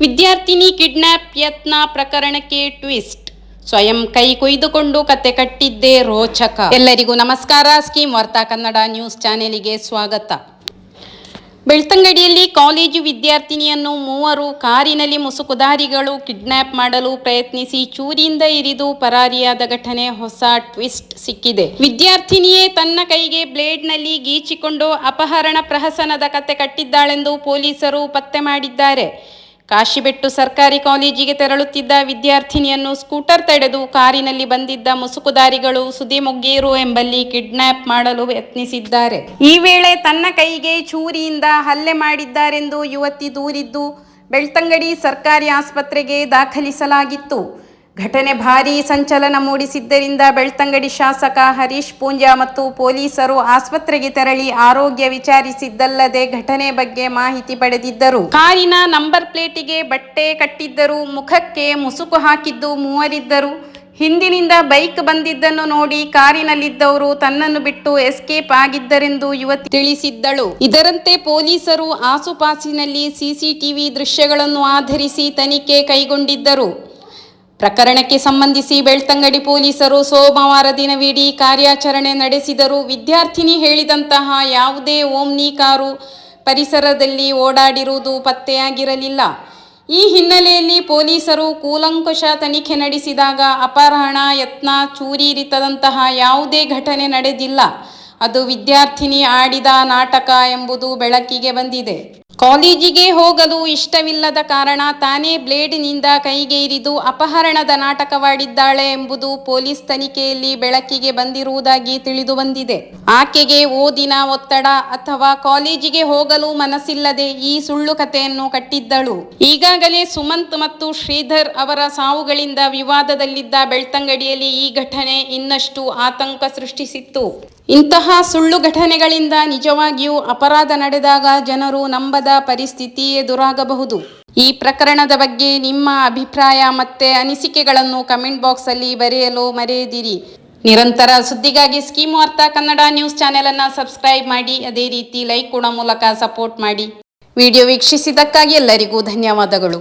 ವಿದ್ಯಾರ್ಥಿನಿ ಕಿಡ್ನಾಪ್ ಯತ್ನ ಪ್ರಕರಣಕ್ಕೆ ಟ್ವಿಸ್ಟ್. ಸ್ವಯಂ ಕೈ ಕೊಯ್ದುಕೊಂಡು ಕತೆ ಕಟ್ಟಿದ್ದೇ ರೋಚಕ. ಎಲ್ಲರಿಗೂ ನಮಸ್ಕಾರ. ಸ್ಕೀಮ್ ವಾರ್ತಾ ಕನ್ನಡ ನ್ಯೂಸ್ ಚಾನೆಲ್ಗೆ ಸ್ವಾಗತ. ಬೆಳ್ತಂಗಡಿಯಲ್ಲಿ ಕಾಲೇಜು ವಿದ್ಯಾರ್ಥಿನಿಯನ್ನು ಮೂವರು ಕಾರಿನಲ್ಲಿ ಮುಸುಕುದಾರಿಗಳು ಕಿಡ್ನಾಪ್ ಮಾಡಲು ಪ್ರಯತ್ನಿಸಿ ಚೂರಿಯಿಂದ ಇರಿದು ಪರಾರಿಯಾದ ಘಟನೆ ಹೊಸ ಟ್ವಿಸ್ಟ್ ಸಿಕ್ಕಿದೆ. ವಿದ್ಯಾರ್ಥಿನಿಯೇ ತನ್ನ ಕೈಗೆ ಬ್ಲೇಡ್ನಲ್ಲಿ ಗೀಚಿಕೊಂಡು ಅಪಹರಣ ಪ್ರಹಸನದ ಕತೆ ಕಟ್ಟಿದ್ದಾಳೆಂದು ಪೊಲೀಸರು ಪತ್ತೆ ಮಾಡಿದ್ದಾರೆ. ಕಾಶಿಬೆಟ್ಟು ಸರ್ಕಾರಿ ಕಾಲೇಜಿಗೆ ತೆರಳುತ್ತಿದ್ದ ವಿದ್ಯಾರ್ಥಿನಿಯನ್ನು ಸ್ಕೂಟರ್ ತಡೆದು ಕಾರಿನಲ್ಲಿ ಬಂದಿದ್ದ ಮುಸುಕುದಾರಿಗಳು ಸುದಿಮೊಗ್ಗೇರು ಎಂಬಲ್ಲಿ ಕಿಡ್ನಾಪ್ ಮಾಡಲು ಯತ್ನಿಸಿದ್ದಾರೆ. ಈ ವೇಳೆ ತನ್ನ ಕೈಗೆ ಚೂರಿಯಿಂದ ಹಲ್ಲೆ ಮಾಡಿದ್ದಾರೆಂದು ಯುವತಿ ದೂರಿದ್ದು ಬೆಳ್ತಂಗಡಿ ಸರ್ಕಾರಿ ಆಸ್ಪತ್ರೆಗೆ ದಾಖಲಿಸಲಾಗಿತ್ತು. ಘಟನೆ ಭಾರೀ ಸಂಚಲನ ಮೂಡಿಸಿದ್ದರಿಂದ ಬೆಳ್ತಂಗಡಿ ಶಾಸಕ ಹರೀಶ್ ಪೂಂಜಾ ಮತ್ತು ಪೊಲೀಸರು ಆಸ್ಪತ್ರೆಗೆ ತೆರಳಿ ಆರೋಗ್ಯ ವಿಚಾರಿಸಿದ್ದಲ್ಲದೆ ಘಟನೆ ಬಗ್ಗೆ ಮಾಹಿತಿ ಪಡೆದಿದ್ದರು. ಕಾರಿನ ನಂಬರ್ ಪ್ಲೇಟಿಗೆ ಬಟ್ಟೆ ಕಟ್ಟಿದ್ದರು, ಮುಖಕ್ಕೆ ಮುಸುಕು ಹಾಕಿದ್ದು ಮೂವರಿದ್ದರು. ಹಿಂದಿನಿಂದ ಬೈಕ್ ಬಂದಿದ್ದನ್ನು ನೋಡಿ ಕಾರಿನಲ್ಲಿದ್ದವರು ತನ್ನನ್ನು ಬಿಟ್ಟು ಎಸ್ಕೇಪ್ ಆಗಿದ್ದರೆಂದು ಯುವತಿ ತಿಳಿಸಿದ್ದಳು. ಇದರಂತೆ ಪೊಲೀಸರು ಆಸುಪಾಸಿನಲ್ಲಿ ಸಿಸಿಟಿವಿ ದೃಶ್ಯಗಳನ್ನು ಆಧರಿಸಿ ತನಿಖೆ ಕೈಗೊಂಡಿದ್ದರು. ಪ್ರಕರಣಕ್ಕೆ ಸಂಬಂಧಿಸಿ ಬೆಳ್ತಂಗಡಿ ಪೊಲೀಸರು ಸೋಮವಾರ ದಿನವಿಡೀ ಕಾರ್ಯಾಚರಣೆ ನಡೆಸಿದರು. ವಿದ್ಯಾರ್ಥಿನಿ ಹೇಳಿದಂತಹ ಯಾವುದೇ ಓಮ್ನಿ ಕಾರು ಪರಿಸರದಲ್ಲಿ ಓಡಾಡಿರುವುದು ಪತ್ತೆಯಾಗಿರಲಿಲ್ಲ. ಈ ಹಿನ್ನೆಲೆಯಲ್ಲಿ ಪೊಲೀಸರು ಕೂಲಂಕುಷ ತನಿಖೆ ನಡೆಸಿದಾಗ ಅಪಹರಣ, ಯತ್ನ ಚೂರಿರಿತದಂತಹ ಯಾವುದೇ ಘಟನೆ ನಡೆದಿಲ್ಲ. ಅದು ವಿದ್ಯಾರ್ಥಿನಿ ಆಡಿದ ನಾಟಕ ಎಂಬುದು ಬೆಳಕಿಗೆ ಬಂದಿದೆ. ಕಾಲೇಜಿಗೆ ಹೋಗಲು ಇಷ್ಟವಿಲ್ಲದ ಕಾರಣ ತಾನೇ ಬ್ಲೇಡ್ನಿಂದ ಕೈಗೆ ಇರಿದು ಅಪಹರಣದ ನಾಟಕವಾಡಿದ್ದಾಳೆ ಎಂಬುದು ಪೊಲೀಸ್ ತನಿಖೆಯಲ್ಲಿ ಬೆಳಕಿಗೆ ಬಂದಿರುವುದಾಗಿ ತಿಳಿದು ಬಂದಿದೆ. ಆಕೆಗೆ ಓದಿನ ಒತ್ತಡ ಅಥವಾ ಕಾಲೇಜಿಗೆ ಹೋಗಲು ಮನಸ್ಸಿಲ್ಲದೆ ಈ ಸುಳ್ಳು ಕಥೆಯನ್ನು ಕಟ್ಟಿದ್ದಳು. ಈಗಾಗಲೇ ಸುಮಂತ್ ಮತ್ತು ಶ್ರೀಧರ್ ಅವರ ಸಾವುಗಳಿಂದ ವಿವಾದದಲ್ಲಿದ್ದ ಬೆಳ್ತಂಗಡಿಯಲ್ಲಿ ಈ ಘಟನೆ ಇನ್ನಷ್ಟು ಆತಂಕ ಸೃಷ್ಟಿಸಿತ್ತು. ಇಂತಹ ಸುಳ್ಳು ಘಟನೆಗಳಿಂದ ನಿಜವಾಗಿಯೂ ಅಪರಾಧ ನಡೆದಾಗ ಜನರು ನಂಬದ ಪರಿಸ್ಥಿತಿ ಎದುರಾಗಬಹುದು. ಈ ಪ್ರಕರಣದ ಬಗ್ಗೆ ನಿಮ್ಮ ಅಭಿಪ್ರಾಯ ಮತ್ತೆ ಅನಿಸಿಕೆಗಳನ್ನು ಕಮೆಂಟ್ ಬಾಕ್ಸಲ್ಲಿ ಬರೆಯಲು ಮರೆಯದಿರಿ. ನಿರಂತರ ಸುದ್ದಿಗಾಗಿ ಸ್ಕೀಮ್ ವಾರ್ತಾ ಕನ್ನಡ ನ್ಯೂಸ್ ಚಾನೆಲ್ ಅನ್ನ ಸಬ್ಸ್ಕ್ರೈಬ್ ಮಾಡಿ, ಅದೇ ರೀತಿ ಲೈಕ್ ಕೂಡ ಮೂಲಕ ಸಪೋರ್ಟ್ ಮಾಡಿ. ವಿಡಿಯೋ ವೀಕ್ಷಿಸಿದ್ದಕ್ಕಾಗಿ ಎಲ್ಲರಿಗೂ ಧನ್ಯವಾದಗಳು.